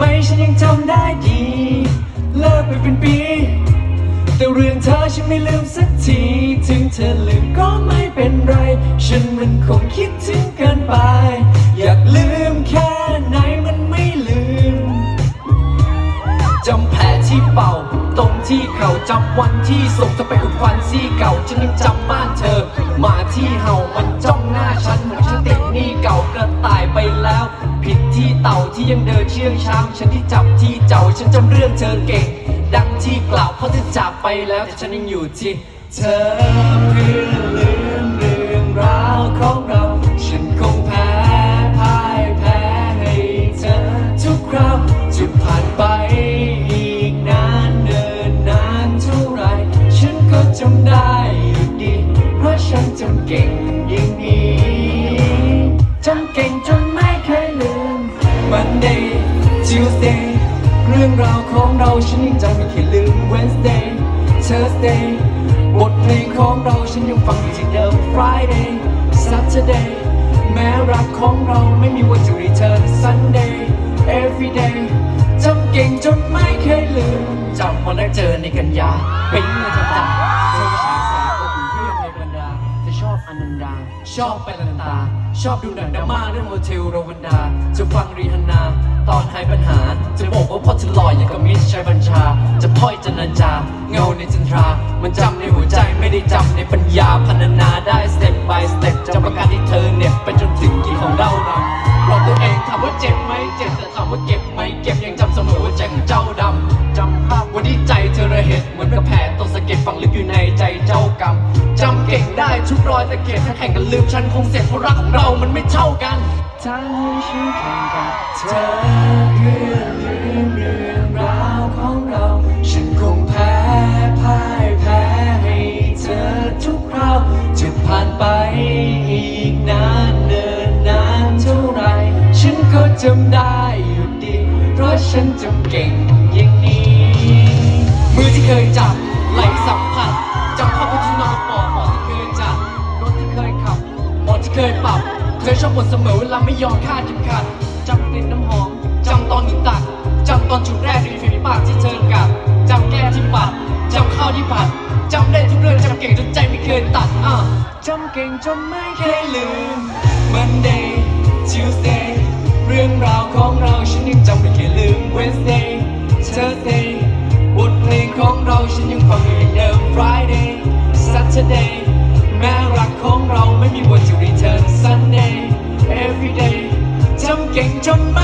มฉันยังจำได้ดีเลิกไปเป็นปี แต่เรื่องเธอฉันไม่ลืมสักที ถึงเธอลืมก็ไม่เป็นไร ฉันมันคงคิดถึงเกินไป อยากลืมแค่ไหนมันไม่ลืมจำแผลที่เป่าตรงที่เข่าจำวันที่ส่งเธอไปอุดฟันซี่เก่าฉันยังจำบ้านเธอ มาที่เห่า ตายไปแล้ว ผิดที่เต่าที่ยังเดินเชื่องช้างฉันที่จับที่เจ้าฉันจำเรื่องเธอเก่ง ดังที่กล่าวเพราะเธอจากไปแล้วแต่ฉันยังอยู่ที่เธอเพื่อลืมเรื่องราวของเรา ฉันคงแพ้พ่ายแพ้ให้เธอทุกคราวจะผ่านไปอีกนานเดินนานเท่าไร ฉันก็จำได้อยู่ดี เพราะฉันจำเก่ง Monday Tuesday เรื่องราวของเราฉันยังจำไม่เคยลืม Wednesday Thursday บทเพลงของเราฉันยังฟังอยู่ที่เดิม Friday Saturday แม้รักของเราไม่มีวันจะ return Sunday Everyday จำเก่งจนไม่เคยลืมจำวันแรกเจอในกันยาปิ๊งเลยจ้ะจ้ะเธอฉายแสงอบอุ่นเพื่อนในบรรดาเธอชอบอนันดา ชอบไปลันตา ชอบดูหนังดราม่าเรื่องโมเทลโรวันดา จะฟังรีฮันนา ตอนหายปัญหา จะบอกว่าพ่อเธอหล่ออย่างกับมิสชัยบัญชา จะพ่อยจันนันจา เงาในจันทรา มันจำในหัวใจไม่ได้จำในปัญญาพันนาได้สเต็ป by สเต็ปจะประกาศที่เธอเหน็บไปจนถึงที่ของเราเราเราตัวเองถามว่าเจ็บไหมเจ็บแต่ถามว่าเก็บไหมเก็บยังจำเสมอว่าใจของเจ้าดำจำภาพวันที่ใจเธอระเหตุเหมือนกับแผลตกสะเก็ดฝังลึกอยู่ในใจเจ้ากรรม จำเก่งได้ทุกรอยตะเกียบถ้าแข่งกันลืมฉันคงเสร็จเพราะรักของเรามันไม่เท่ากันถ้าให้ฉันแข่งกับเธอเพื่อลืมเรื่องราวของเรา ฉันคงแพ้พ่ายแพ้ให้เธอทุกคราวจะผ่านไปอีกนานเนินนานเท่าไร ฉันก็จำได้อยู่ดี เพราะฉันจำเก่งอย่างนี้ มือที่เคยจับ เคยปรับเธอชอบบ่นเสมอเวลาไม่ยอมคาดเข็มขัดจำกลิ่นน้ำหอมจำตอนหนูตักจำตอนจุดแรกริมฝีปากที่เธอกัดจำแก้มที่ปัดจำข้าวที่ผัดจำได้ทุกเรื่องจำเก่งจนใจไม่เคยตัดอะจำเก่งจนไม่เคยลืม Monday Tuesday เรื่องราวของเราฉันยังจำไม่เคยลืม Wednesday Thursday Sunday Everyday จ